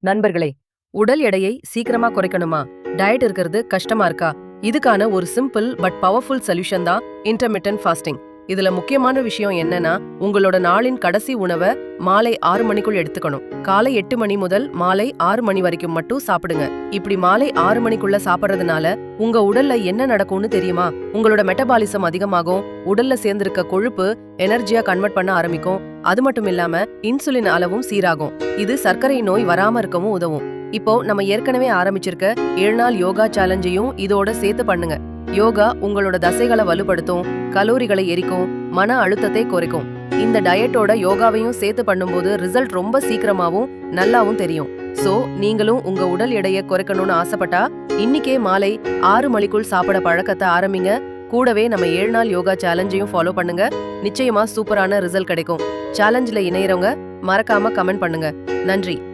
நண்பர்களே உடல் எடையை சீக்கிரமா குறைக்கணுமா? டயட் இருக்கிறது கஷ்டமா இருக்கா? இதுக்கான ஒரு சிம்பிள் பட் பவர்ஃபுல் சொல்யூஷன் தான் இன்டர்மிட்டன் ஃபாஸ்டிங். இதுல முக்கியமான விஷயம் என்னன்னா உங்களோட நாளின் கடைசி உணவை மாலை ஆறு மணிக்குள் எடுத்துக்கணும். காலை எட்டு மணி முதல் மாலை ஆறு மணி வரைக்கும் மட்டும் சாப்பிடுங்க. இப்படி மாலை ஆறு மணிக்குள்ள சாப்பிடுறதுனால உங்க உடல்ல என்ன நடக்கும்னு தெரியுமா? உங்களோட மெட்டபாலிசம் அதிகமாகும் உடல்ல சேர்ந்திருக்க கொழுப்பு எனர்ஜியா கன்வெர்ட் பண்ண ஆரம்பிக்கும் அது மட்டும் இல்லாம இன்சுலின் அளவும் சீராகும். இது சர்க்கரை நோய் வராம இருக்கவும் உதவும். இப்போ நம்ம ஏற்கனவே ஆரம்பிச்சிருக்க ஏழு நாள் யோகா சேலஞ்சையும் இதோட சேர்த்து பண்ணுங்க. யோகா உங்களோட தசைகளை வலுப்படுத்தும் கலோரிகளை எரிக்கும் மன அழுத்தத்தை குறைக்கும். இந்த டயட்டோட யோகாவையும் சேர்த்து பண்ணும்போது ரிசல்ட் ரொம்ப சீக்கிரமாவும் நல்லாவும் தெரியும். சோ நீங்களும் உங்க உடல் எடையை குறைக்கணும்னு ஆசைப்பட்டா இன்னைக்கே மாலை ஆறு மணிக்குள் சாப்பிட பழக்கத்தை ஆரம்பிங்க. கூடவே நம்ம ஏழு நாள் யோகா சேலஞ்சையும் ஃபாலோ பண்ணுங்க. நிச்சயமா சூப்பரான ரிசல்ட் கிடைக்கும். சேலஞ்சில் இணையிறவங்க மறக்காம கமெண்ட் பண்ணுங்க. நன்றி.